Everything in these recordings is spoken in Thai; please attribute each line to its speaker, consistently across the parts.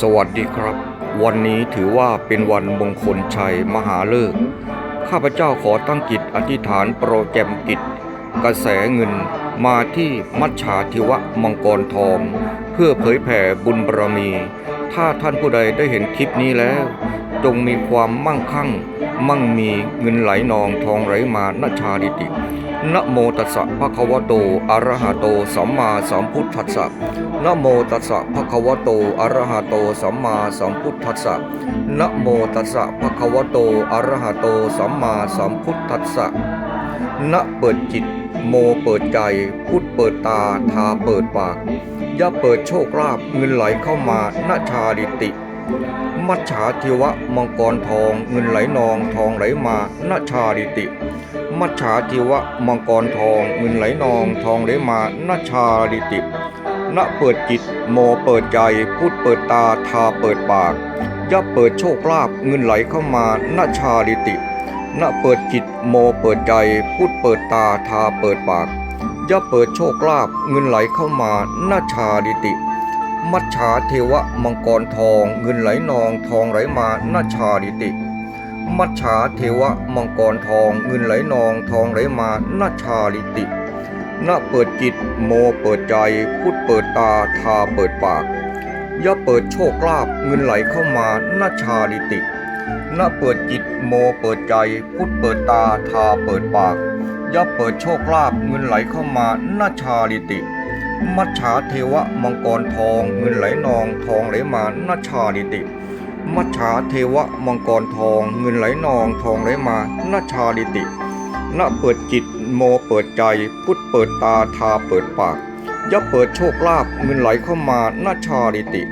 Speaker 1: สวัสดีครับ วันนี้ถือว่าเป็นวันมงคลชัยมหาเลิกข้าพเจ้าขอตั้งจิตอธิษฐานโปรแกรมกิจ กระแสเงินมาที่มัชชาธิวะมังกรทอง เพื่อเผยแผ่บุญบารมี ถ้าท่านผู้ใดได้เห็นคลิปนี้แล้ว จงมีความมั่งคั่ง มั่งมีเงินไหลนองทองไหลมานาชาดิตินะโมตัสสะภะคะวะโตอะระหะโตสัมมาสัมพุทธัสสะนะโมตัสสะภะคะวะโตอะระหะโตสัมมาสัมพุทธัสสะนะโมตัสสะภะคะวะโตอะระหะโตสัมมาสัมพุทธัสสะนะเปิดจิต โมเปิดใจพุทธเปิดตาทาเปิดปากย่าเปิดโชคลาภเงินไหลเข้ามานาชาดิติ มัจฉาเทวะมังกรทองเงินไหลนองทองไหลมานาชาดิติ มัจฉาเทวะมังกรทองเงินไหลนองทองไหลมานาชาดิติณเปิดจิตโมเปิดใจพุทธเปิดตาทาเปิดปากย่าเปิดโชคลาภเงินไหลเข้ามานาชาดิติณเปิดจิตโมเปิดใจพุทธเปิดตาทาเปิดปากย่าเปิดโชคลาภเงินไหลเข้ามานาชาดิติ มัจฉาเทวะมังกรทองเงินไหลนองทองไหลมานาชาดิติ มัจฉาเทวะมังกรทองเงินไหลนองทองไหลมานาชาดิติณเปิดจิตโมเปิดใจพุทธเปิดตาทาเปิดปากย่าเปิดโชคลาภเงินไหลเข้ามานาชาดิติณเปิดจิตโมเปิดใจพุทธเปิดตาทาเปิดปากย่าเปิดโชคลาภเงินไหลเข้ามานาชาดิติ มัจฉาเทวะมังกรทองเงินไหลนองทองไหลมานาชาดิติ มัจฉาเทวะมังกรทองเงินไหลนองทองไหลมานาชาดิติณเปิดจิตโมเปิดใจ พุทธเปิดตาทาเปิดปากย่าเปิดโชคลาภเงินไหลเข้ามานาชาดิติ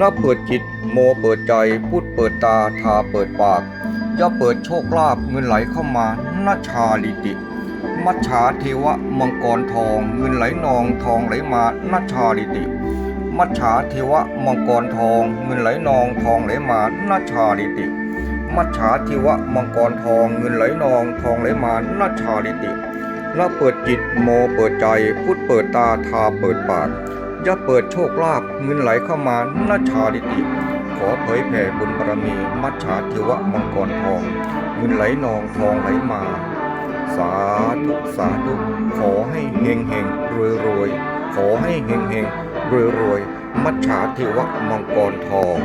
Speaker 1: ณเปิดจิตโมเปิดใจ พุทธเปิดตาทาเปิดปากย่าเปิดโชคลาภเงินไหลเข้ามานาชาดิติ มัจฉาเทวะมังกรทองเงินไหลนองทองไหลมานาชาดิติ มัจฉาเทวะมังกรทองเงินไหลนองทองไหลมานาชาดิติ มัจฉาเทวะมังกรทองเงินไหลนองทองไหลมานาชาดิติณเปิดจิตโมเปิดใจพุทธเปิดตาทาเปิดปากย่าเปิดโชคลาภเงินไหลเข้ามานาชาดิติ ขอเผยแผ่บุญบารมี มัจฉาเทวะมังกรทองเงินไหลนองทองไหลมา สาธุขอให้เฮงเฮงรวยรวยขอให้เฮงเฮงรวยรวยมัจฉาเทวะมังกรทอง